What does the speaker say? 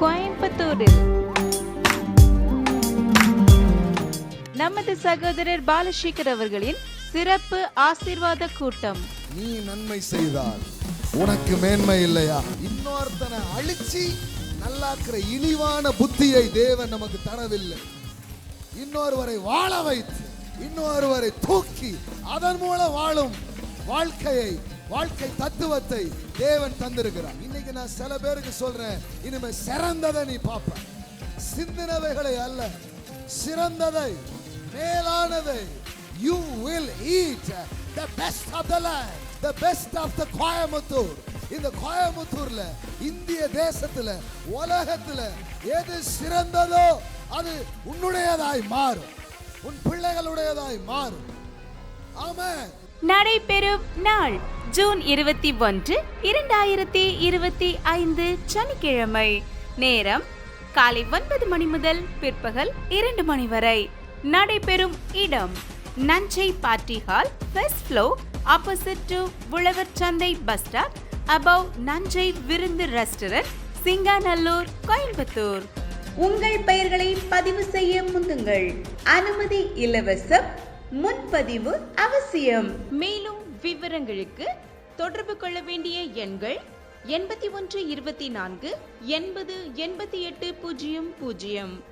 கோயம்புத்தூரில். நமது சகோதரர் பாலசேகர் அவர்களின் சிறப்பு ஆசீர்வாத கூட்டம். நீ நன்மை செய்தால் உனக்கு மேன்மை இல்லையா? இன்னொருத்தனை அழிச்சு நல்லாக்குற இழிவான புத்தியை தேவன் நமக்கு தரவில்லை. இன்னொருவரை வாழ வைத்து இன்னொருவரை தூக்கி அதன் மூலம் வாழும் வாழ்க்கையை வாழ்க்கை தத்துவத்தை தேவன் தந்திருக்கிறார். இன்னைக்கு நான் சில பேருக்கு சொல்றேன் இனிமே சிறந்ததை நீ பார்ப்ப. சிந்தினவைகளை அல்ல சிறந்ததை மேலானதை you will eat the best of the land the best of the Coimbatore இந்த கோயம்புத்தூர்ல இந்திய தேசத்துல உலகத்துல எது சிறந்ததோ அது உன்னுடையதாய் மாறும். உன் பிள்ளைகளுடையதாய் மாறும். ஆமென். நடைபெறும் நாள் ஜூன் இருபத்தி ஒன்று இரண்டாயிரத்தி இருபத்தி ஐந்து சனிக்கிழமை. நேரம் காலை ஒன்பது மணி முதல் பிற்பகல் இரண்டு மணி வரை. நடைபெறும் இடம் Nanjai party hall first floor opposite to Uzhavar Santhai bus stop above நஞ்சை விருந்து ரெஸ்டாரண்ட் சிங்காநல்லூர் கோயம்புத்தூர். உங்கள் பெயர்களை பதிவு செய்ய முந்துங்கள். அனுமதி இலவசம் முன்பதிவு அவசியம். மேலும் விவரங்களுக்கு தொடர்பு கொள்ள வேண்டிய எண்கள் எண்பத்தி ஒன்று இருபத்தி நான்கு எண்பது எண்பத்தி எட்டு பூஜ்ஜியம் பூஜ்ஜியம்.